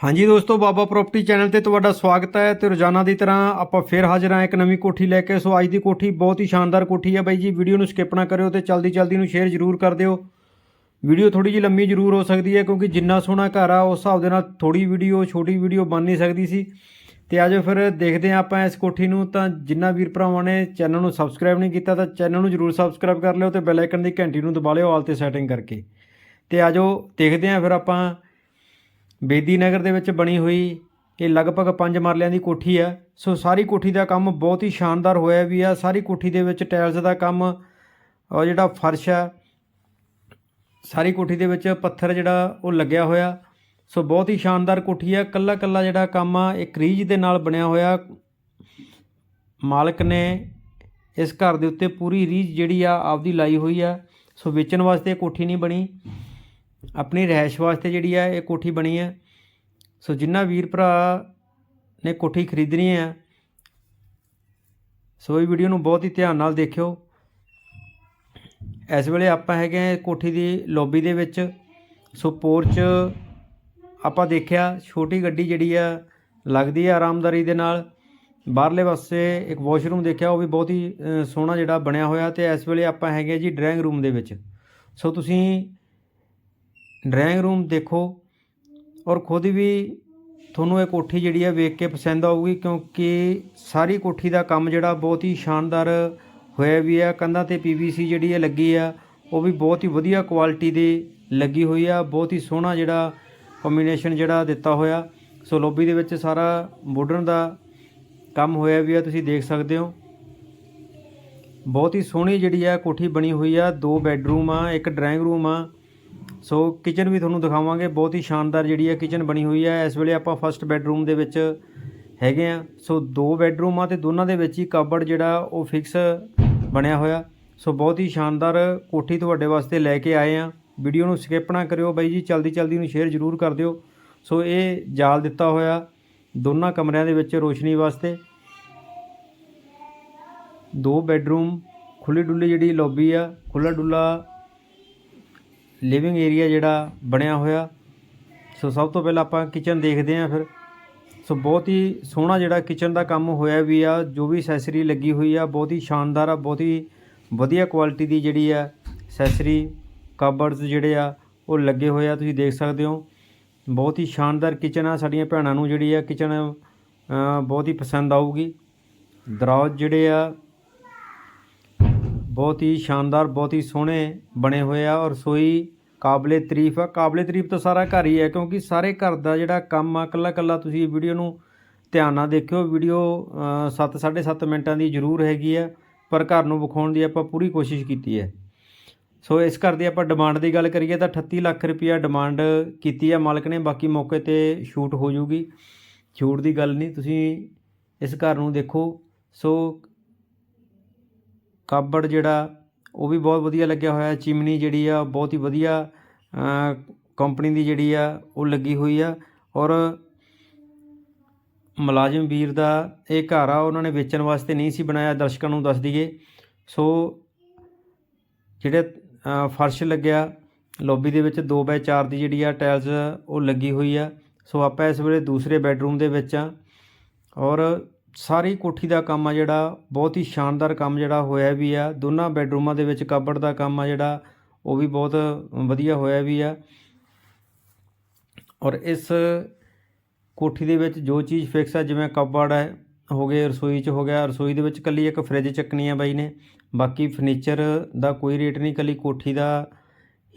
ਹਾਂਜੀ ਦੋਸਤੋ, ਬਾਬਾ property channel ਤੇ ਤੁਹਾਡਾ ਸਵਾਗਤ ਹੈ ਤੇ ਰੋਜ਼ਾਨਾ ਦੀ ਤਰ੍ਹਾਂ ਆਪਾਂ ਫੇਰ ਹਾਜ਼ਰ ਹਾਂ ਇੱਕ ਨਵੀਂ ਕੋਠੀ ਲੈ ਕੇ। ਸੋ ਅੱਜ ਦੀ ਕੋਠੀ ਬਹੁਤ ਹੀ ਸ਼ਾਨਦਾਰ ਕੋਠੀ ਹੈ ਬਾਈ ਜੀ। ਵੀਡੀਓ ਨੂੰ ਸਕਿਪ ਨਾ ਕਰਿਓ ਤੇ ਜਲਦੀ ਜਲਦੀ ਨੂੰ ਸ਼ੇਅਰ ਜ਼ਰੂਰ ਕਰ ਦਿਓ। ਵੀਡੀਓ ਥੋੜੀ ਜਿਹੀ ਲੰਮੀ ਜ਼ਰੂਰ ਹੋ ਸਕਦੀ ਹੈ ਕਿਉਂਕਿ ਜਿੰਨਾ ਸੋਹਣਾ ਘਰ ਆ, ਉਸ ਹਿਸਾਬ ਦੇ ਨਾਲ ਥੋੜੀ ਵੀਡੀਓ, ਛੋਟੀ ਵੀਡੀਓ ਬਣ ਨਹੀਂ ਸਕਦੀ ਸੀ। ਤੇ ਆਜੋ ਫਿਰ ਦੇਖਦੇ ਹਾਂ ਆਪਾਂ ਇਸ ਕੋਠੀ ਨੂੰ। ਤਾਂ ਜਿੰਨਾ ਵੀਰ ਭਰਾਵਾਂ ਨੇ ਚੈਨਲ ਨੂੰ ਸਬਸਕ੍ਰਾਈਬ ਨਹੀਂ ਕੀਤਾ ਤਾਂ ਚੈਨਲ ਨੂੰ ਜ਼ਰੂਰ ਸਬਸਕ੍ਰਾਈਬ ਕਰ ਲਿਓ ਤੇ ਬੈਲ ਆਈਕਨ ਦੀ ਘੰਟੀ ਨੂੰ ਦਬਾ ਲਿਓ ਆਲ ਤੇ ਸੈਟਿੰਗ ਕਰਕੇ। ਤੇ ਆਜੋ ਦੇਖਦੇ ਹਾਂ ਫਿਰ ਆਪਾਂ ਬੇਦੀ ਨਗਰ ਦੇ ਵਿੱਚ ਬਣੀ ਹੋਈ ਇਹ ਲਗਭਗ 5 ਮਰਲਿਆਂ ਦੀ ਕੋਠੀ ਹੈ ਸੋ ਸਾਰੀ ਕੋਠੀ ਦਾ ਕੰਮ ਬਹੁਤ ਹੀ ਸ਼ਾਨਦਾਰ ਹੋਇਆ ਵੀ ਆ। ਸਾਰੀ ਕੋਠੀ ਦੇ ਵਿੱਚ ਟਾਇਲਸ ਦਾ ਕੰਮ ਔਰ ਜਿਹੜਾ ਫਰਸ਼ ਆ, ਸਾਰੀ ਕੋਠੀ ਦੇ ਵਿੱਚ ਪੱਥਰ ਜਿਹੜਾ ਉਹ ਲੱਗਿਆ ਹੋਇਆ। ਸੋ ਬਹੁਤ ਹੀ ਸ਼ਾਨਦਾਰ ਕੋਠੀ ਆ। ਕੱਲਾ ਕੱਲਾ ਜਿਹੜਾ ਕੰਮ ਆ ਇੱਕ ਕਰੀਜ ਦੇ ਨਾਲ ਬਣਿਆ ਹੋਇਆ। ਮਾਲਕ ਨੇ ਇਸ ਘਰ ਦੇ ਉੱਤੇ ਪੂਰੀ ਰੀਝ ਜਿਹੜੀ ਆ, ਆਪਦੀ ਲਾਈ ਹੋਈ ਆ। ਸੋ ਵੇਚਣ ਵਾਸਤੇ ਇਹ ਕੋਠੀ ਨਹੀਂ ਬਣੀ। ਆਪਣੀ ਰਹਿائش ਵਾਸਤੇ ਜਿਹੜੀ ਆ ਇਹ ਕੋਠੀ ਬਣੀ ਹੈ ਸੋ ਜਿੰਨਾ ਵੀਰ ਭਰਾ ਨੇ ਕੋਠੀ ਖਰੀਦਣੀ ਹੈ ਸੋ ਇਹ ਵੀਡੀਓ ਨੂੰ ਬਹੁਤ ਹੀ ਧਿਆਨ ਨਾਲ ਦੇਖਿਓ। ਇਸ ਵੇਲੇ ਆਪਾਂ ਹੈਗੇ ਆ ਕੋਠੀ ਦੀ ਲੋਬੀ ਦੇ ਵਿੱਚ। ਸੋ ਪੋਰਚ ਆਪਾਂ ਦੇਖਿਆ, ਛੋਟੀ ਗੱਡੀ ਜਿਹੜੀ ਆ ਲੱਗਦੀ ਆ ਆਰਾਮਦਾਰੀ ਦੇ ਨਾਲ। ਬਾਹਰਲੇ ਪਾਸੇ ਇੱਕ ਵਾਸ਼ਰੂਮ ਦੇਖਿਆ, ਉਹ ਵੀ ਬਹੁਤ ਹੀ ਸੋਹਣਾ ਜਿਹੜਾ ਬਣਿਆ ਹੋਇਆ ਤੇ ਇਸ ਵੇਲੇ ਆਪਾਂ ਹੈਗੇ ਜੀ ਡਰਾਇੰਗ ਰੂਮ ਦੇ ਵਿੱਚ। ਸੋ ਤੁਸੀਂ ਡਰਾਇੰਗ ਰੂਮ ਦੇਖੋ ਔਰ ਖੁਦ ਵੀ ਤੁਹਾਨੂੰ ਇਹ ਕੋਠੀ ਜਿਹੜੀ ਆ ਵੇਖ ਕੇ ਪਸੰਦ ਆਊਗੀ ਕਿਉਂਕਿ ਸਾਰੀ ਕੋਠੀ ਦਾ ਕੰਮ ਜਿਹੜਾ ਬਹੁਤ ਹੀ ਸ਼ਾਨਦਾਰ ਹੋਇਆ ਵੀ ਆ। ਕੰਧਾਂ ਤੇ ਪੀਵੀਸੀ ਜਿਹੜੀ ਆ ਲੱਗੀ ਆ, ਉਹ ਵੀ ਬਹੁਤ ਹੀ ਵਧੀਆ ਕੁਆਲਿਟੀ ਦੀ ਲੱਗੀ ਹੋਈ ਆ। ਬਹੁਤ ਹੀ ਸੋਹਣਾ ਜਿਹੜਾ ਕੰਬੀਨੇਸ਼ਨ ਜਿਹੜਾ ਦਿੱਤਾ ਹੋਇਆ। ਸੋ ਲੌਬੀ ਦੇ ਵਿੱਚ ਸਾਰਾ ਮਾਡਰਨ ਦਾ ਕੰਮ ਹੋਇਆ ਵੀ ਆ, ਤੁਸੀਂ ਦੇਖ ਸਕਦੇ ਹੋ। ਬਹੁਤ ਹੀ ਸੋਹਣੀ ਜਿਹੜੀ ਆ ਕੋਠੀ ਬਣੀ ਹੋਈ ਆ। ਦੋ ਬੈੱਡਰੂਮ ਆ, ਇੱਕ ਡਰਾਇੰਗ ਰੂਮ ਆ। ਸੋ ਕਿਚਨ ਵੀ ਤੁਹਾਨੂੰ ਦਿਖਾਵਾਂਗੇ। ਬਹੁਤ ਹੀ ਸ਼ਾਨਦਾਰ ਜਿਹੜੀ ਹੈ ਕਿਚਨ ਬਣੀ ਹੋਈ ਹੈ। ਇਸ ਵੇਲੇ ਆਪਾਂ ਫਸਟ ਬੈੱਡਰੂਮ ਦੇ ਵਿੱਚ ਹੈਗੇ ਆ ਸੋ ਦੋ ਬੈੱਡਰੂਮ ਆ ਤੇ ਦੋਨਾਂ ਦੇ ਵਿੱਚ ਹੀ ਕਬਰਡ ਜਿਹੜਾ ਉਹ ਫਿਕਸ ਬਣਿਆ ਹੋਇਆ। ਸੋ ਬਹੁਤ ਹੀ ਸ਼ਾਨਦਾਰ ਕੋਠੀ ਤੁਹਾਡੇ ਵਾਸਤੇ ਲੈ ਕੇ ਆਏ ਆ ਵੀਡੀਓ ਨੂੰ ਸਕਿਪ ਨਾ ਕਰਿਓ ਬਾਈ ਜੀ। ਜਲਦੀ ਜਲਦੀ ਨੂੰ ਸ਼ੇਅਰ ਜ਼ਰੂਰ ਕਰ ਦਿਓ। ਸੋ ਇਹ ਜਾਲ ਦਿੱਤਾ ਹੋਇਆ ਦੋਨਾਂ ਕਮਰਿਆਂ ਦੇ ਵਿੱਚ ਰੋਸ਼ਨੀ ਵਾਸਤੇ। ਦੋ ਬੈੱਡਰੂਮ ਖੁੱਲੀ ਡੁੱਲੀ ਜਿਹੜੀ ਲੌਬੀ ਆ ਖੁੱਲਾ ਡੁੱਲਾ ਲਿਵਿੰਗ ਏਰੀਆ ਜਿਹੜਾ ਬਣਿਆ ਹੋਇਆ। ਸੋ ਸਭ ਤੋਂ ਪਹਿਲਾਂ ਆਪਾਂ ਕਿਚਨ ਦੇਖਦੇ ਹਾਂ ਫਿਰ। ਸੋ ਬਹੁਤ ਹੀ ਸੋਹਣਾ ਜਿਹੜਾ ਕਿਚਨ ਦਾ ਕੰਮ ਹੋਇਆ ਵੀ ਆ, ਜੋ ਵੀ ਐਸੈਸਰੀ ਲੱਗੀ ਹੋਈ ਆ, ਬਹੁਤ ਹੀ ਸ਼ਾਨਦਾਰ ਆ, ਬਹੁਤ ਹੀ ਵਧੀਆ ਕੁਆਲਿਟੀ ਦੀ ਜਿਹੜੀ ਆ ਐਸੈਸਰੀ ਕਬਰਡਸ ਜਿਹੜੇ ਆ, ਉਹ ਲੱਗੇ ਹੋਏ ਆ, ਤੁਸੀਂ ਦੇਖ ਸਕਦੇ ਹੋ। ਬਹੁਤ ਹੀ ਸ਼ਾਨਦਾਰ ਕਿਚਨ ਆ, ਸਾਡੀਆਂ ਭੈਣਾਂ ਨੂੰ ਜਿਹੜੀ ਆ ਕਿਚਨ ਬਹੁਤ ਹੀ ਪਸੰਦ ਆਊਗੀ। ਦਰਾਜ ਜਿਹੜੇ ਆ, ਬਹੁਤ ਹੀ ਸ਼ਾਨਦਾਰ, ਬਹੁਤ ਹੀ ਸੋਹਣੇ ਬਣੇ ਹੋਏ ਆ ਔਰ ਰਸੋਈ ਕਾਬਲੇ ਤਾਰੀਫ ਆ। ਕਾਬਲੇ ਤਾਰੀਫ ਤਾਂ ਸਾਰਾ ਘਰ ਹੀ ਹੈ, ਕਿਉਂਕਿ ਸਾਰੇ ਘਰ ਦਾ ਜਿਹੜਾ ਕੰਮ ਆ ਕੱਲਾ ਕੱਲਾ ਤੁਸੀਂ ਵੀਡੀਓ ਨੂੰ ਧਿਆਨ ਨਾਲ ਦੇਖਿਓ। ਵੀਡੀਓ 7 7.5 ਮਿੰਟਾਂ ਦੀ ਜ਼ਰੂਰ ਹੈਗੀ ਆ, ਪਰ ਘਰ ਨੂੰ ਵਿਖਾਉਣ ਦੀ ਆਪਾਂ ਪੂਰੀ ਕੋਸ਼ਿਸ਼ ਕੀਤੀ ਹੈ। ਸੋ ਇਸ ਘਰ ਦੀ ਆਪਾਂ ਡਿਮਾਂਡ ਦੀ ਗੱਲ ਕਰੀਏ ਤਾਂ 38 ਲੱਖ ਰੁਪਇਆ ਡਿਮਾਂਡ ਕੀਤੀ ਹੈ ਮਾਲਕ ਨੇ, ਬਾਕੀ ਮੌਕੇ ਤੇ ਸ਼ੂਟ ਹੋ ਜੂਗੀ ਛੂਟ ਦੀ ਗੱਲ ਨਹੀਂ, ਤੁਸੀਂ ਇਸ ਘਰ ਨੂੰ ਦੇਖੋ। ਸੋ ਕਾਬੜ ਜਿਹੜਾ ਉਹ ਵੀ ਬਹੁਤ ਵਧੀਆ ਲੱਗਿਆ ਹੋਇਆ ਚਿਮਨੀ ਜਿਹੜੀ ਆ, ਬਹੁਤ ਹੀ ਵਧੀਆ ਕੰਪਨੀ ਦੀ ਜਿਹੜੀ ਆ, ਉਹ ਲੱਗੀ ਹੋਈ ਆ। ਔਰ ਮੁਲਾਜ਼ਮ ਵੀਰ ਦਾ ਇਹ ਘਰ ਆ, ਉਹਨਾਂ ਨੇ ਵੇਚਣ ਵਾਸਤੇ ਨਹੀਂ ਸੀ ਬਣਾਇਆ, ਦਰਸ਼ਕਾਂ ਨੂੰ ਦੱਸ ਦਈਏ। ਸੋ ਜਿਹੜੇ ਫਰਸ਼ ਲੱਗਿਆ ਲੌਬੀ ਦੇ ਵਿੱਚ 2x4 ਦੀ ਜਿਹੜੀ ਆ ਟਾਇਲਸ ਉਹ ਲੱਗੀ ਹੋਈ ਆ। ਸੋ ਆਪਾਂ ਇਸ ਵੇਲੇ ਦੂਸਰੇ ਬੈੱਡਰੂਮ ਦੇ ਵਿੱਚ ਆ। ਔਰ ਸਾਰੀ ਕੋਠੀ ਦਾ ਕੰਮ ਆ ਜਿਹੜਾ, ਬਹੁਤ ਹੀ ਸ਼ਾਨਦਾਰ ਕੰਮ ਜਿਹੜਾ ਹੋਇਆ ਵੀ ਆ। ਦੋਨਾਂ ਬੈੱਡਰੂਮਾਂ ਦੇ ਵਿੱਚ ਕਬੜ ਦਾ ਕੰਮ ਆ ਜਿਹੜਾ, ਉਹ ਵੀ ਬਹੁਤ ਵਧੀਆ ਹੋਇਆ ਵੀ ਆ। ਔਰ ਇਸ ਕੋਠੀ ਦੇ ਵਿੱਚ ਜੋ ਚੀਜ਼ ਫਿਕਸ ਆ, ਜਿਵੇਂ ਕਬੜ ਹੈ ਹੋ ਗਏ, ਰਸੋਈ 'ਚ ਹੋ ਗਿਆ। ਰਸੋਈ ਦੇ ਵਿੱਚ ਕੱਲੀ ਇੱਕ ਫ੍ਰਿਜ ਚੱਕਣੀ ਆ ਬਾਈ ਨੇ। ਬਾਕੀ ਫਰਨੀਚਰ ਦਾ ਕੋਈ ਰੇਟ ਨਹੀਂ ਕੱਲੀ ਕੋਠੀ ਦਾ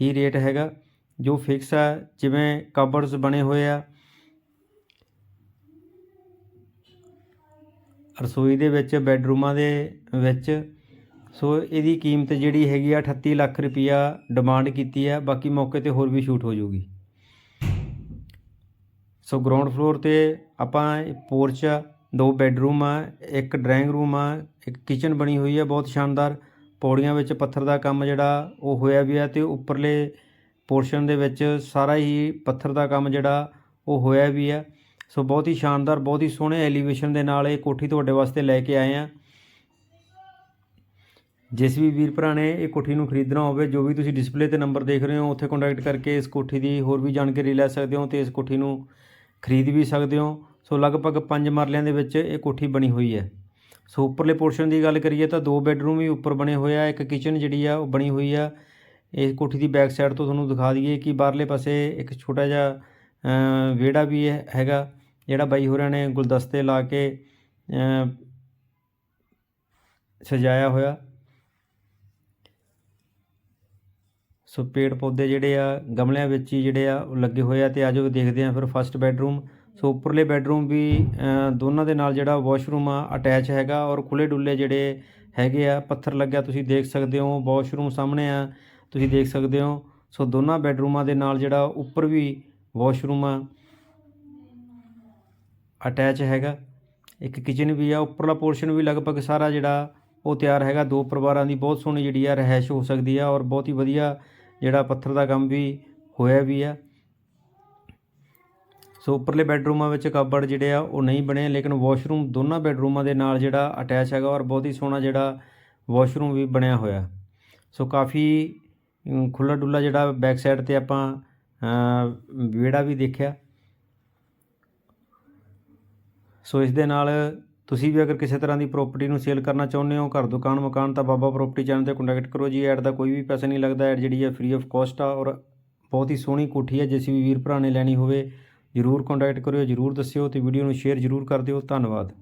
ਹੀ ਰੇਟ ਹੈਗਾ। ਜੋ ਫਿਕਸ ਆ, ਜਿਵੇਂ ਕਬਰਡਸ ਬਣੇ ਹੋਏ ਆ ਰਸੋਈ ਦੇ ਵਿੱਚ, ਬੈੱਡਰੂਮਾਂ ਦੇ ਵਿੱਚ। ਸੋ ਇਹਦੀ ਕੀਮਤ ਜਿਹੜੀ ਹੈਗੀ ਆ 38 ਲੱਖ ਰੁਪਈਆ ਡਿਮਾਂਡ ਕੀਤੀ ਆ, ਬਾਕੀ ਮੌਕੇ ਤੇ ਹੋਰ ਵੀ ਸ਼ੂਟ ਹੋ ਜਾਊਗੀ। ਸੋ ਗਰਾਊਂਡ ਫਲੋਰ ਤੇ ਆਪਾਂ ਪੋਰਚ ਦੋ ਬੈੱਡਰੂਮ ਆ, ਇੱਕ ਡਰਾਇੰਗ ਰੂਮ ਆ, ਇੱਕ ਕਿਚਨ ਬਣੀ ਹੋਈ ਆ, ਬਹੁਤ ਸ਼ਾਨਦਾਰ। ਪੌੜੀਆਂ ਵਿੱਚ ਪੱਥਰ ਦਾ ਕੰਮ ਜਿਹੜਾ ਉਹ ਹੋਇਆ ਵੀ ਆ ਤੇ ਉੱਪਰਲੇ ਪੋਰਸ਼ਨ ਦੇ ਵਿੱਚ ਸਾਰਾ ਹੀ ਪੱਥਰ ਦਾ ਕੰਮ ਜਿਹੜਾ ਉਹ ਹੋਇਆ ਵੀ ਆ। ਸੋ ਬਹੁਤ ਹੀ ਸ਼ਾਨਦਾਰ, ਬਹੁਤ ਹੀ ਸੋਹਣੇ ਐਲੀਵੇਸ਼ਨ ਦੇ ਨਾਲ ਇਹ ਕੋਠੀ ਤੁਹਾਡੇ ਵਾਸਤੇ ਲੈ ਕੇ ਆਏ ਆ। ਜਿਸ ਵੀ ਵੀਰ ਭਰਾ ਨੇ ਇਹ ਕੋਠੀ ਨੂੰ ਖਰੀਦਣਾ ਹੋਵੇ, ਜੋ ਵੀ ਤੁਸੀਂ ਡਿਸਪਲੇ ਤੇ ਨੰਬਰ ਦੇਖ ਰਹੇ ਹੋ, ਉੱਥੇ ਕੰਟੈਕਟ ਕਰਕੇ ਇਸ ਕੋਠੀ ਦੀ ਹੋਰ ਵੀ ਜਾਣਕਾਰੀ ਲੈ ਸਕਦੇ ਹੋ ਤੇ ਇਸ ਕੋਠੀ ਨੂੰ ਖਰੀਦ ਵੀ ਸਕਦੇ ਹੋ। ਸੋ ਲਗਭਗ 5 ਮਰਲਿਆਂ ਦੇ ਵਿੱਚ ਇਹ ਕੋਠੀ ਬਣੀ ਹੋਈ ਹੈ। ਸੋ ਉੱਪਰਲੇ ਪੋਰਸ਼ਨ ਦੀ ਗੱਲ ਕਰੀਏ ਤਾਂ ਦੋ ਬੈੱਡਰੂਮ ਵੀ ਉੱਪਰ ਬਣੇ ਹੋਏ ਆ, ਇੱਕ ਕਿਚਨ ਜਿਹੜੀ ਆ ਉਹ ਬਣੀ ਹੋਈ ਆ। ਇਸ ਕੋਠੀ ਦੀ ਬੈਕ ਸਾਈਡ ਤੋਂ ਤੁਹਾਨੂੰ ਦਿਖਾ ਦਈਏ ਕਿ ਬਾਹਰਲੇ ਪਾਸੇ ਇੱਕ ਛੋਟਾ ਜਿਹਾ ਵਿਹੜਾ ਵੀ ਹੈ- ਹੈਗਾ। ਜਿਹੜਾ ਬਾਈ ਹੋਰਾਂ ਨੇ ਗੁਲਦਸਤੇ ਲਾ ਕੇ ਸਜਾਇਆ ਹੋਇਆ। ਸੋ ਪੇੜ ਪੌਦੇ ਜਿਹੜੇ ਆ ਗਮਲਿਆਂ ਵਿੱਚ ਹੀ ਜਿਹੜੇ ਆ ਉਹ ਲੱਗੇ ਹੋਏ ਆ ਤੇ ਆਜੋ ਦੇਖਦੇ ਆ ਫਿਰ ਫਸਟ ਬੈੱਡਰੂਮ ਸੋ ਉੱਪਰਲੇ ਬੈੱਡਰੂਮ ਵੀ ਦੋਨਾਂ ਦੇ ਨਾਲ ਜਿਹੜਾ ਵਾਸ਼ਰੂਮ ਆ ਅਟੈਚ ਹੈਗਾ ਔਰ ਖੁੱਲੇ ਡੁੱਲੇ ਜਿਹੜੇ ਹੈਗੇ ਆ ਪੱਥਰ ਲੱਗਿਆ ਤੁਸੀਂ ਦੇਖ ਸਕਦੇ ਹੋ ਵਾਸ਼ਰੂਮ ਸਾਹਮਣੇ ਆ ਤੁਸੀਂ ਦੇਖ ਸਕਦੇ ਹੋ। ਸੋ ਦੋਨਾਂ ਬੈੱਡਰੂਮਾਂ ਦੇ ਨਾਲ ਜਿਹੜਾ ਉੱਪਰ ਵੀ ਵਾਸ਼ਰੂਮ ਆ। ਅਟੈਚ ਹੈਗਾ। ਇੱਕ ਕਿਚਨ ਵੀ ਆ, ਉੱਪਰਲਾ ਪੋਰਸ਼ਨ ਵੀ ਲਗਭਗ ਸਾਰਾ ਜਿਹੜਾ ਉਹ ਤਿਆਰ ਹੈਗਾ। ਦੋ ਪਰਿਵਾਰਾਂ ਦੀ ਬਹੁਤ ਸੋਹਣੀ ਜਿਹੜੀ ਆ ਰਹਿائش ਹੋ ਸਕਦੀ ਆ ਔਰ ਬਹੁਤ ਹੀ ਵਧੀਆ ਜਿਹੜਾ ਪੱਥਰ ਦਾ ਕੰਮ ਵੀ ਹੋਇਆ ਵੀ ਆ। ਸੋ ਉੱਪਰਲੇ ਬੈੱਡਰੂਮਾਂ ਵਿੱਚ ਕਬੜ ਜਿਹੜੇ ਆ ਉਹ ਨਹੀਂ ਬਣੇ, ਲੇਕਿਨ ਵਾਸ਼ਰੂਮ ਦੋਨਾਂ ਬੈੱਡਰੂਮਾਂ ਦੇ ਨਾਲ ਜਿਹੜਾ ਅਟੈਚ ਹੈਗਾ ਔਰ ਬਹੁਤ ਹੀ ਸੋਹਣਾ ਜਿਹੜਾ ਵਾਸ਼ਰੂਮ ਵੀ ਬਣਿਆ ਹੋਇਆ। ਸੋ ਕਾਫੀ ਖੁੱਲਾ ਡੁੱਲਾ ਜਿਹੜਾ ਬੈਕ ਸਾਈਡ ਤੇ ਆਪਾਂ ਵਿਹੜਾ ਵੀ ਦੇਖਿਆ। ਸੋ ਇਸ ਦੇ ਨਾਲ ਤੁਸੀਂ ਵੀ ਅਗਰ ਕਿਸੇ ਤਰ੍ਹਾਂ ਦੀ ਪ੍ਰਾਪਰਟੀ ਨੂੰ ਸੇਲ ਕਰਨਾ ਚਾਹੁੰਦੇ ਹੋ, ਘਰ, ਦੁਕਾਨ, ਮਕਾਨ, ਤਾਂ ਬਾਬਾ ਪ੍ਰਾਪਰਟੀ ਚੈਨਲ ਤੇ ਕੰਟੈਕਟ ਕਰੋ ਜੀ। ਐਡ ਦਾ ਕੋਈ ਵੀ ਪੈਸਾ ਨਹੀਂ ਲੱਗਦਾ। ਐਡ ਜਿਹੜੀ ਹੈ ਫ੍ਰੀ ਆਫ ਕਾਸਟ ਆ ਔਰ ਬਹੁਤ ਹੀ ਸੋਹਣੀ ਕੋਠੀ ਹੈ ਜਿਸ ਵੀ ਵੀਰ ਭਰਾ ਨੇ ਲੈਣੀ ਹੋਵੇ, ਜਰੂਰ ਕੰਟੈਕਟ ਕਰਿਓ, ਜਰੂਰ ਦੱਸਿਓ ਤੇ ਵੀਡੀਓ ਨੂੰ ਸ਼ੇਅਰ ਜਰੂਰ ਕਰ ਦਿਓ। ਧੰਨਵਾਦ।